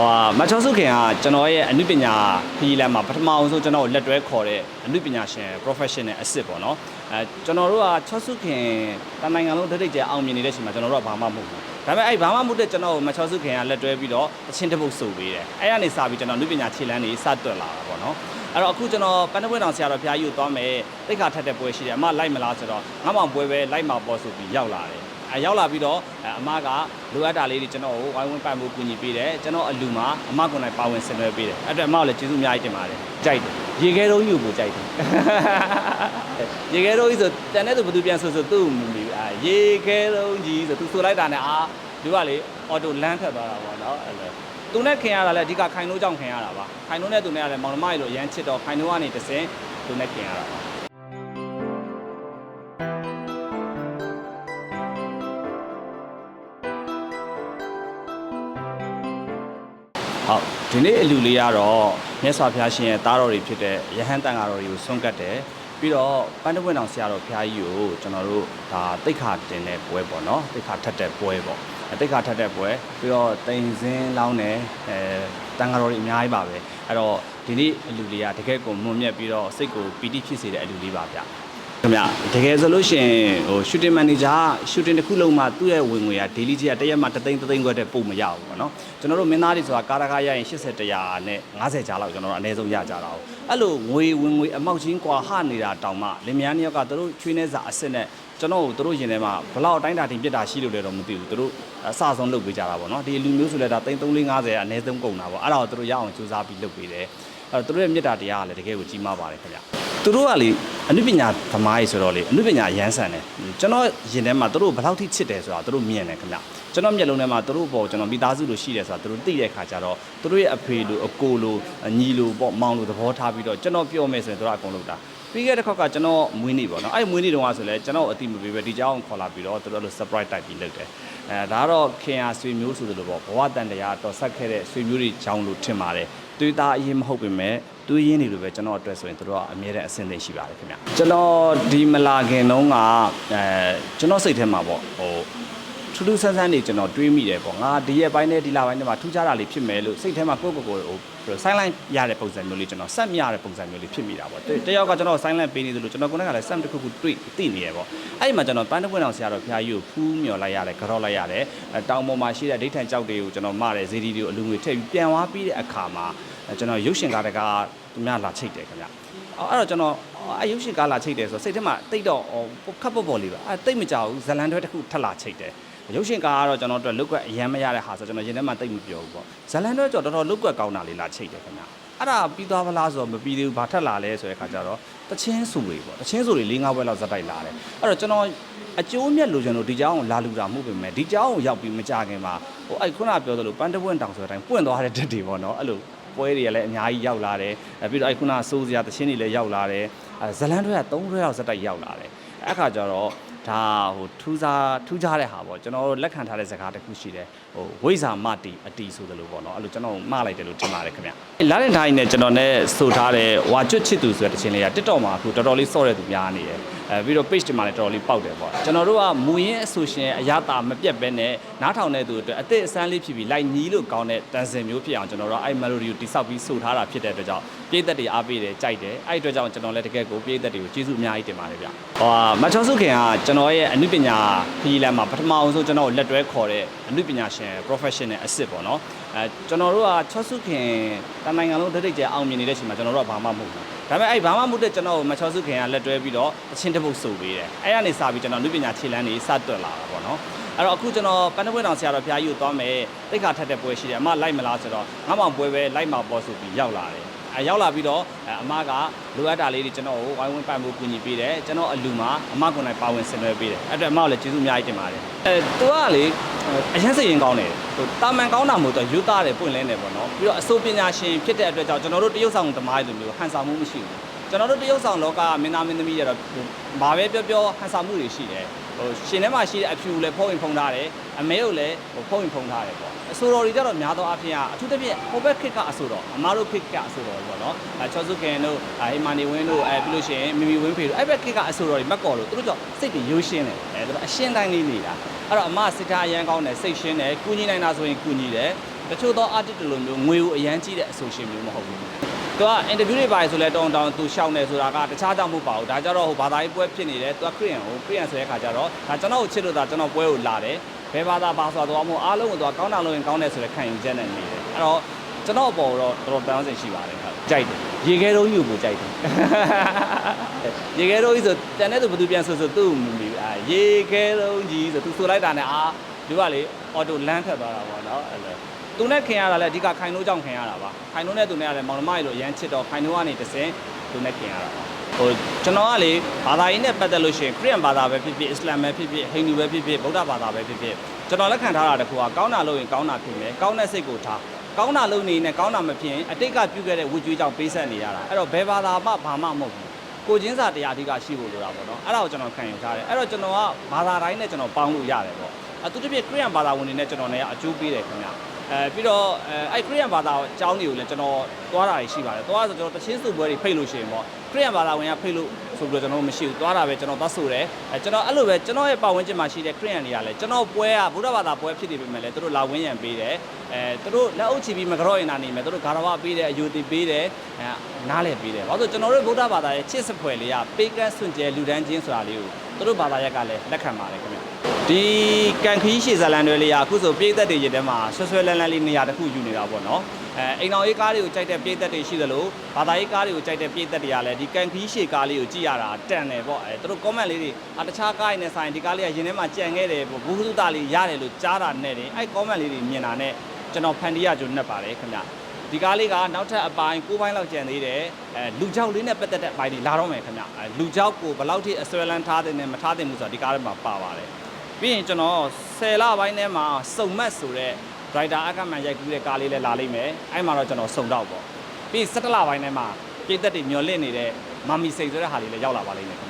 ဟိုဟာမချောစုခင်ကကျွန်တော်ရဲ့အနုပညာခရီးလမ်းမှာပထမအောင်ဆုံးကျွန်တော်ကိုလက်တွဲခေါ်တဲ့အနုပညာရှင် professional အစ်စ်ပေါ့နော်အဲကျွန်တော်တို့ကချောစုခင်တန်နိုင်ငံလုံးဒိတ်ဒိတ်ကျအောင်မြင်နေတဲ့အချိန်မှာကျွန်တော်တို့ကဘာမှမဟုတ်ဘူးဒါပေမဲ့အဲ့ဘာမှမဟုတ်တဲ့ကျွန်တော်ကိုမချောစုခင်ကလက်တွဲပြီးတော့အချင်းတစ်ပုတ်ဆိုပေးတယ်အဲ့ကနေစပြီးကျွန်တော်အနုပညာခြေလမ်းတွေစတွက်လာတာပေါ့နော်အဲ့တော့အခုကျွန်တော်ပန်းတပွင့်တော်ဆရာတော်ဘုရားကြီးကိုသွားမယ်တိတ်ခါထက်တဲ့ပွဲရှိတယ်အမလိုက်မလားဆိုတော့ငါမောင်ပွဲပဲလိုက်မှာပေါ့ဆိုပြီးရောက်လာတယ်အဲ ရောက်လာပြီးတော့အဲအမကလိုအပ်တာလေးတွေကျွန်တော်ကိုဝိုင်းဝန်းပတ်မှုကူညီပေးတယ်ကျွန်တော်အလူမှာအမကွန်နိုင်ပါဝင်ဆင်နွှဲပေးတယ်အဲ့အတွက်အမကိုလည်းကျေးဇူးအများကြီးတင်ပါတယ်ကြိုက်တယ်ရေခဲတုံးယူကိုကြိုက်တယ်ရေခဲတုံးကြီးဆိုတန်တဲ့သူဘယ်သူပြန်ဆိုဆိုသူ့ကိုမမီဘူးအာရေခဲတုံးကြီးဆိုသူဆိုလိုက်တာနဲ့အာသူကလေအော်တိုလမ်းထွက်သွားတာပေါ့နော်အဲ့လိုသူနဲ့ခင်ရတာလည်းအဓိကခိုင်နိုးကြောင့်ခင်ရတာပါခိုင်နိုးနဲ့သူနဲ့ကလည်းမောင်နှမကြီးလိုအရန်ချစ်တော့ခိုင်နိုးကနေတစ်စင်သူနဲ့ခင်ရတာပါ ဟုတ်ဒီနေ့အလူလေးကတော့မြတ်စွာဘုရားရှင်ရဲ့သားတော်တွေဖြစ်တဲ့ယဟန်တန်ဃာတော်တွေကိုဆွန့်ကတ်တယ်ပြီးတော့ပန်းတပွင့်တော်ဆရာတော်ဘုရားကြီးကိုကျွန်တော်တို့ဒါတိတ်ခါတင်တဲ့ပွဲပေါ့နော်တိတ်ခါထက်တဲ့ပွဲပေါ့အဲတိတ်ခါထက်တဲ့ပွဲပြီးတော့တိန်စင်းလောင်းတယ်အဲတန်ဃာတော်တွေအများကြီးပါပဲအဲ့တော့ဒီနေ့အလူလေးကတကယ်ကိုမွန်မြတ်ပြီးတော့စိတ်ကိုပီတိဖြစ်စေတဲ့အလူလေးပါဗျ ခင်ဗျတကယ်ဆိုလို့ရှိရင်ဟို shooting manager shooting တစ်ခုလုံးမှာသူ့ရဲ့ဝင်ငွေက daily ကြီးကတစ်ရက်မှတစ်သိန်းတစ်သိန်းခွဲတဲ့ပုံမရဘူးပေါ့နော်ကျွန်တော်တို့မင်းသားတွေဆိုတာကားတကားရရင်80တရာနဲ့90ကျားလောက်ကျွန်တော်တို့အနည်းဆုံးရကြတာ哦အဲ့လိုငွေဝင်ငွေအမောက်ချင်းကွာဟနေတာတောင်မှလင်မယားနှစ်ယောက်ကသူတို့ချွေးနေစာအစ်စ်နဲ့ကျွန်တော်တို့သူတို့ရင်ထဲမှာဘလောက်အတိုင်းတာတင်ပြစ်တာရှိလို့လည်းတော့မသိဘူးသူတို့အစဆုံးလုပ်ပေးကြတာပေါ့နော်ဒီလူမျိုးဆိုလဲဒါသိန်း350အနည်းဆုံးကုန်တာပေါ့အဲ့ဒါကိုသူတို့ရအောင်စူးစမ်းပြီးလုပ်ပေးတယ်အဲ့တော့သူတို့ရဲ့မေတ္တာတရားကလည်းတကယ်ကိုကြီးမားပါတယ်ခင်ဗျ သူတို့ကလေအနုပညာသမားကြီးဆိုတော့လေအနုပညာရမ်းဆန်တယ်ကျွန်တော်ရင်ထဲမှာသူတို့ဘယ်လောက်ထိချစ်တယ်ဆိုတာသူတို့မြင်တယ်ခင်ဗျကျွန်တော်မျက်လုံးထဲမှာသူတို့ပေါ်ကျွန်တော်မိသားစုလိုရှိတယ်ဆိုတာသူတို့သိတဲ့ခါကျတော့သူတို့ရဲ့အဖေလိုအကိုလိုညီလိုပေါ့မောင်လိုသဘောထားပြီးတော့ကျွန်တော်ပြောမယ်ဆိုရင်သူတို့အကုန်လုပ်တာပြီးခဲ့တဲ့ခေါက်ကကျွန်တော်မွေးနေ့ပေါ့နော်အဲ့မွေးနေ့တုန်းကဆိုလဲကျွန်တော်အတိမပေးပဲဒီเจ้าကိုခေါ်လာပြီးတော့သူတို့လို surprise တိုက်ပြီးလုပ်တယ်အဲဒါကတော့ခင်ယာဆွေမျိုးဆိုသလိုပေါ့ဘဝတန်တရားတော်ဆက်ခဲ့တဲ့ဆွေမျိုးတွေကြောင်းလို့ထင်ပါတယ်သွေးသားအရင်မဟုတ်ပေမဲ့ သွေးရင်းတွေလိုပဲကျွန်တော်အတွက်ဆိုရင်တို့ကအမြဲတမ်းအဆင်သင့်ရှိပါတယ်ခင်ဗျကျွန်တော်ဒီမလာခင်တုန်းကအဲကျွန်တော်စိတ်ထဲမှာပေါ့ဟို ထူးထူးဆန်းဆန်းနေကျွန်တော်တွေးမိတယ်ပေါ့ငါဒီရက်ပိုင်းနဲ့ဒီလပိုင်းနဲ့မှာထူးခြားတာလေးဖြစ်မယ်လို့စိတ်ထဲမှာကိုယ့်ကိုယ်ကိုယ်ဟို silent ရတဲ့ပုံစံမျိုးလေးကျွန်တော်ဆက်မရတဲ့ပုံစံမျိုးလေးဖြစ်မိတာပေါ့တယောက်ကကျွန်တော် silent ပေးနေသလိုကျွန်တော်ကိုယ်ကလည်း sam တစ်ခုခုတွေ့သိနေရပေါ့အဲ့ဒီမှာကျွန်တော်ပန်းတပွင့်အောင်ဆရာတော်ဘုရားကြီးကိုဖူးမြော်လိုက်ရတယ်ကြော့လိုက်ရတယ်တောင်ပေါ်မှာရှိတဲ့ဒိဋ္ဌံကြောက်တွေကိုကျွန်တော်မတဲ့ဇေဒီတွေကိုအလူငွေထည့်ပြီးပြန်သွားပြီးတဲ့အခါမှာကျွန်တော်ရုပ်ရှင်ကားတကားသူများလာချိတ်တယ်ခင်ဗျအဲ့တော့ကျွန်တော်အဲရုပ်ရှင်ကားလာချိတ်တယ်ဆိုစိတ်ထဲမှာတိတ်တော့ခပ်ပေါ်ပေါ်လေးပါအဲတိတ်မကြောက်ဘူးဇလန်တွဲတစ်ခုထက်လာချိတ်တယ် ရုပ်ရှင်ကားကတော့ကျွန်တော်တို့လုတ်ကွက်အရန်မရတဲ့ဟာဆိုကျွန်တော်ရင်ထဲမှာတိတ်မပြောဘူးပေါ့ဇလန်တွဲကြော်တော်တော်လုတ်ကွက်ကောင်းတာလေးလာချိတ်တယ်ခင်ဗျအဲ့ဒါပြီးသွားပါလားဆိုတော့မပြီးသေးဘူးဘာထက်လာလဲဆိုတဲ့ခါကျတော့တချင်းဆူတွေပေါ့တချင်းဆူတွေ၄၅ဘွဲလောက်ဇက်တိုက်လာတယ်အဲ့တော့ကျွန်တော်အကျိုးမြတ်လိုချင်လို့ဒီเจ้าကိုလာလူတာမဟုတ်ပေမဲ့ဒီเจ้าကိုရောက်ပြီးမကြခင်မှာဟိုအဲ့ခုနပြောသလိုပန်းတပွင့်တောင်ဆိုတဲ့အတိုင်းပွင့်သွားတဲ့တက်တွေပေါ့နော်အဲ့လိုပွဲတွေကလည်းအများကြီးရောက်လာတယ်ပြီးတော့အဲ့ခုနစိုးစရာတချင်းတွေလည်းရောက်လာတယ်ဇလန်တွဲက၃တွဲလောက်ဇက်တိုက်ရောက်လာတယ်အဲ့ခါကျတော့ ဒါဟိုထူးခြားထူးခြားတဲ့ဟာပေါ့ကျွန်တော်တို့လက်ခံထားတဲ့ဇာတ်ကားတစ်ခုရှိတယ်ဟိုဝိဇာမတီအတီဆိုတယ်လို့ပေါ့နော်အဲ့လိုကျွန်တော်မှားလိုက်တယ်လို့ထင်ပါတယ်ခင်ဗျလာတဲ့တိုင်းနဲ့ကျွန်တော်နဲ့ဆိုထားတဲ့ဝါကျွတ်ချစ်သူဆိုတဲ့တခြင်းလေးက TikTok မှာအခုတော်တော်လေးစော့တဲ့သူများနေတယ်အဲပြီးတော့ page တွေမှာလည်းတော်တော်လေးပေါက်တယ်ပေါ့ကျွန်တော်တို့ကမူရင်းအဆိုရှင်အရသာမပြတ်ပဲနဲ့နားထောင်တဲ့သူအတွက်အသက်အဆန်းလေးဖြစ်ပြီးလိုက်ညီးလို့ကောင်းတဲ့တန်စင်မျိုးဖြစ်အောင်ကျွန်တော်တို့အဲ့ melody ကိုတိဆောက်ပြီးဆိုထားတာဖြစ်တဲ့အတွက်ကြောင့်ပြည်သက်တွေအားပေးတယ်ကြိုက်တယ်အဲ့ဒီအတွက်ကြောင့်ကျွန်တော်လည်းတကယ်ကိုပြည်သက်တွေကိုကျေးဇူးအများကြီးတင်ပါတယ်ဗျဟိုမချောစုခင်ကကျွန်တော်ရဲ့အနုပညာခရီးလမ်းမှာပထမအောင်ဆုံးကျွန်တော်ကိုလက်တွဲခေါ်တဲ့အနုပညာရှင် professional အစ်စ်ပေါ့နော်အဲကျွန်တော်တို့ကချောစုခင်တန်နိုင်ငံလုံးဒိတ်ဒိတ်ကျအောင်မြင်နေတဲ့အချိန်မှာကျွန်တော်တို့ကဘာမှမဟုတ်ဘူးဒါပေမဲ့အဲ့ဘာမှမဟုတ်တဲ့ကျွန်တော်ကိုမချောစုခင်ကလက်တွဲပြီးတော့အချင်းတစ်ပုတ်ဆိုပေးတယ်အဲ့ကနေစပြီးကျွန်တော်အနုပညာခြေလမ်းတွေစတွက်လာတာပေါ့နော်အဲ့တော့အခုကျွန်တော်ပန်းတပွင့်တော်ဆရာတော်ဘုရားကြီးကိုသွားမယ်တိတ်ခါထက်တဲ့ပွဲရှိတယ်အမလိုက်မလားဆိုတော့ငါမောင်ပွဲပဲလိုက်မှာပေါ့ဆိုပြီးရောက်လာတယ်အဲ ရောက်လာပြီးတော့အမကလိုအပ်တာလေးတွေကျွန်တော်ကိုဝိုင်းဝန်းပတ်မှုကူညီပေးတယ်ကျွန်တော်အလူမှာအမကွန်နိုင်ပါဝင်ဆင်နွှဲပေးတယ်အဲ့အတွက်အမကိုလည်းကျေးဇူးအများကြီးတင်ပါတယ်အဲသူကလေအရင်စိတ်ရင်ကောင်းတယ်ဟိုတာမန်ကောင်းတာမဟုတ်တော့ယူသားတယ်ပွင့်လင်းတယ်ပေါ့နော်ပြီးတော့အစိုးပညာရှင်ဖြစ်တဲ့အတွက်ကြောင့်ကျွန်တော်တို့တရုတ်ဆောင်သမားတွေလိုမျိုးဟန်ဆောင်မှုမရှိဘူးကျွန်တော်တို့တရုတ်ဆောင်လောကမင်းသားမင်းသမီးတွေတော့ဘာပဲပြောပြောဟန်ဆောင်မှုတွေရှိတယ် ဟိုရှင်ထဲမှာရှိတဲ့အဖြူလည်းဖုံးရင်ဖုံးထားတယ်အမဲကိုလည်းဟိုဖုံးရင်ဖုံးထားတယ်ပေါ့အဆိုတော်တွေကြတော့များသောအားဖြင့်အထူးသဖြင့်ဟိုဘက်ခစ်ကအဆိုတော်အမားတို့ခစ်ကအဆိုတော်ပေါ့နော်အဲချောစုခင်တို့ဟိမာနေဝင်းတို့အဲပြီးလို့ရှိရင်မီမီဝင်းဖေတို့အဲ့ဘက်ခစ်ကအဆိုတော်တွေမက်ကော်လို့သူတို့ကြောင့်စိတ်တွေရိုးရှင်းတယ်အဲသူတို့အရှင်းတိုင်းလေးနေတာအဲ့တော့အမစစ်ထားအရန်ကောင်းတယ်စိတ်ရှင်းတယ်ကုညီနိုင်တာဆိုရင်ကုညီတယ်တချို့သော artist တွေလိုမျိုးငွေကိုအရန်ကြီးတဲ့အဆိုရှင်မျိုးမဟုတ်ဘူး သူကအင်တာဗျူးတွေပါတယ်ဆိုလဲတောင်းတောင်းသူရှောင်းနေဆိုတာကတခြားကြောင့်မဟုတ်ပါဘူးဒါကြတော့ဟိုဘာသာရေးပွဲဖြစ်နေတယ်သူကခရစ်ယာန်ဟိုခရစ်ယာန်ဆိုတဲ့ခါကြတော့ဒါကျွန်တော်ကိုချစ်လို့ဒါကျွန်တော်ပွဲကိုလာတယ်ဘယ်ဘာသာပါဆိုတော့မို့အားလုံးကိုသူကကောင်းတာလုပ်ရင်ကောင်းတယ်ဆိုတဲ့ခံယူချက်နဲ့နေတယ်အဲ့တော့ကျွန်တော်အပေါ်တော့တော်တော်တန်းစင်ရှိပါတယ်ခါကြိုက်တယ်ရေခဲတုံးယူကိုကြိုက်တယ်ရေခဲတုံးကြီးဆိုတန်တဲ့သူဘသူပြန်ဆိုဆိုသူ့မူမီအာရေခဲတုံးကြီးဆိုသူဆိုလိုက်တာနဲ့အာဒီကလေအော်တိုလန်းထက်သွားတာပေါ့နော်အဲ့လို သူနဲ့ခင်ရတာလည်းအဓိကခိုင်နိုးကြောင့်ခင်ရတာပါခိုင်နိုးနဲ့သူနဲ့ကလည်းမောင်နှမကြီးလိုရမ်းချစ်တော့ခိုင်နိုးကနေတစင်သူနဲ့ခင်ရတာပါဟိုကျွန်တော်ကလေဘာသာရေးနဲ့ပတ်သက်လို့ရှိရင်ခရစ်ယာန်ဘာသာပဲဖြစ်ဖြစ်အစ္စလာမ်ပဲဖြစ်ဖြစ်ဟိန္ဒူပဲဖြစ်ဖြစ်ဗုဒ္ဓဘာသာပဲဖြစ်ဖြစ်ကျွန်တော်လက်ခံထားတာတခုကကောင်းတာလို့ရင်ကောင်းတာဖြစ်မယ်ကောင်းတဲ့စိတ်ကိုထားကောင်းတာလုပ်နေနဲ့ကောင်းတာမဖြစ်ရင်အတိတ်ကပြုခဲ့တဲ့ဝိကျွေးကြောင့်ပေးဆက်နေရတာအဲ့တော့ဘယ်ဘာသာမှဘာမှမဟုတ်ဘူးကိုချင်းစာတရားအဓိကရှိဖို့လိုတာပေါ့နော်အဲ့ဒါကိုကျွန်တော်ခံယူထားတယ်အဲ့တော့ကျွန်တော်ကဘာသာတိုင်းနဲ့ကျွန်တော်ပေါင်းလို့ရတယ်ပေါ့အတူတူပြခရီးယန်ဘာသာဝင်တွေနဲ့ကျွန်တော်လည်းအကျိုးပေးတယ်ခင်ဗျ အဲပြီးတော့အဲအဲ့ခရီးယန်ဘာသာအကြောင်းတွေကိုလည်းကျွန်တော်သွားတာရှိပါတယ်သွားဆိုကျွန်တော်တချင်းစုပွဲတွေဖိတ်လို့ရှိရင်ပေါ့ခရီးယန်ဘာသာဝင်ကဖိတ်လို့ဆိုပြီးတော့ကျွန်တော်မရှိဘူးသွားတာပဲကျွန်တော်သွားဆိုတယ်အဲကျွန်တော်အဲ့လိုပဲကျွန်တော်ရဲ့ပတ်ဝန်းကျင်မှာရှိတဲ့ခရီးယန်တွေကလည်းကျွန်တော်ပွဲကဗုဒ္ဓဘာသာပွဲဖြစ်နေပေမဲ့လည်းသူတို့လာဝန်းရံပေးတယ်အဲသူတို့လက်အုပ်ချပြီးမကြော့ရင်နာနေမယ်သူတို့ဂါရဝပေးတယ်အယူတီပေးတယ်အဲနားလည်ပေးတယ်ဘာလို့ကျွန်တော်တို့ဗုဒ္ဓဘာသာရဲ့ချစ်စဖွယ်လေးကပေးကမ်းစွန့်ကြဲလူဒန်းချင်းဆိုတာလေးကိုသူတို့ဘာသာရက်ကလည်းလက်ခံပါတယ်ခင်ဗျ ဒီကန်ခီးရှေဇာလန်တွေလေးကအခုဆိုပြည်သက်တွေရတဲ့မှာဆွဆွဲလန်းလန်းလေးနေရာတစ်ခုယူနေတာပေါ့နော်အဲအိမ်တော်ရေးကားတွေကိုကြိုက်တဲ့ပြည်သက်တွေရှိသလိုဘာသာရေးကားတွေကိုကြိုက်တဲ့ပြည်သက်တွေကလည်းဒီကန်ခီးရှေကားလေးကိုကြည့်ရတာတန်တယ်ပေါ့အဲသူတို့ comment လေးတွေအတခြားကားတွေနဲ့ဆိုင်ဒီကားလေးကရင်ထဲမှာကြံခဲ့တယ်ပေါ့ဘူးဟုတလေးရတယ်လို့ကြားတာနဲ့တယ်အဲ comment လေးတွေမြင်တာနဲ့ကျွန်တော်ဖန်တီးရကြုံနဲ့ပါတယ်ခင်ဗျဒီကားလေးကနောက်ထပ်အပိုင်း၉ပိုင်းလောက်ကျန်သေးတယ်အဲလူကြောက်လေးနဲ့ပတ်သက်တဲ့အပိုင်းတွေလာတော့မယ်ခင်ဗျအဲလူကြောက်ကိုဘယ်လောက်ထိအစွဲလန်းထားတဲ့နဲ့မထားတဲ့မှုဆိုတာဒီကားထဲမှာပါပါတယ် ပြီးရင်ကျွန်တော်10လပိုင်းထဲမှာစုံမတ်ဆိုတဲ့ writer အကမှန်ရိုက်ကူးတဲ့ကားလေးလည်းလာလိမ့်မယ်အဲ့မှာတော့ကျွန်တော်စုံတော့ပေါ့ပြီး17လပိုင်းထဲမှာပြည်သက်တွေမျောလင့်နေတဲ့မမီစိတ်ဆိုတဲ့ဟာလေးလည်းရောက်လာပါလိမ့်မယ်ခင်ဗျ